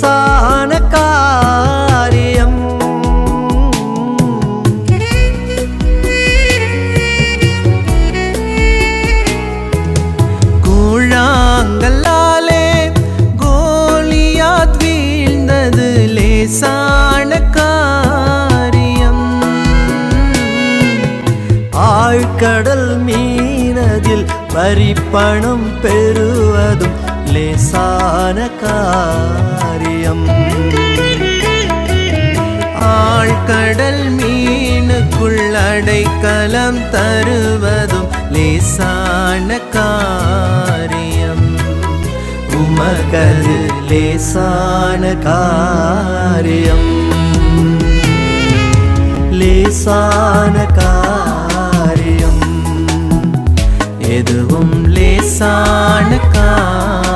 லேசான காரியம். கூழாங்கல்லாலே கோலியாத் வீழ்ந்தது லேசான காரியம். ஆழ்கடல் மீனதில் வரிப்பணம் பெறுவதும் லேசான காரியம். கடல் மீனுக்குள் அடைக்கலம் தருவதும் லேசான காரியம். உமகது லேசான காரியம். லேசான காரியம். எதுவும் லேசான காரியம்